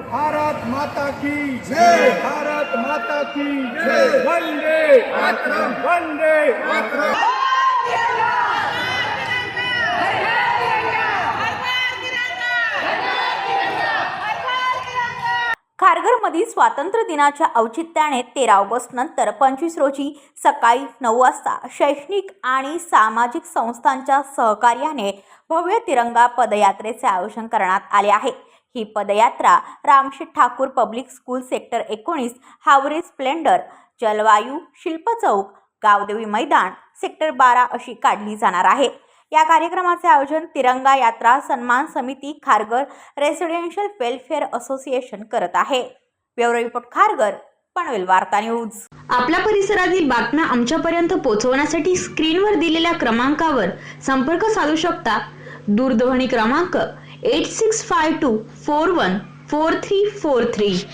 भारत माता की जय। भारत माता की जय। वंदे मातरम वंदे मातरम। खारघरमधील स्वातंत्र्य दिनाच्या औचित्याने तेरा ऑगस्ट नंतर पंचवीस रोजी सकाळी नऊ वाजता शैक्षणिक आणि सामाजिक संस्थांच्या सहकार्याने भव्य तिरंगा पदयात्रेचे आयोजन करण्यात आले आहे. ही पदयात्रा Ramsheth Thakur public school sector एकोणीस हावरे स्प्लेंडर जलवायू शिल्प चौक गावदेवी मैदान सेक्टर बारा अशी काढली जाणार आहे. या कार्यक्रमाचे आयोजन तिरंगा यात्रा सन्मान समिती खारगर रेसिडेन्शियल वेलफेअर असोसिएशन करत आहे. ब्युरो रिपोर्ट खारगर पनवेल वार्ता न्यूज. आपल्या परिसरातील बातम्या आमच्यापर्यंत पोहोचवण्यासाठी स्क्रीनवर दिलेल्या क्रमांकावर संपर्क साधू शकता. दूरध्वनी क्रमांक 8652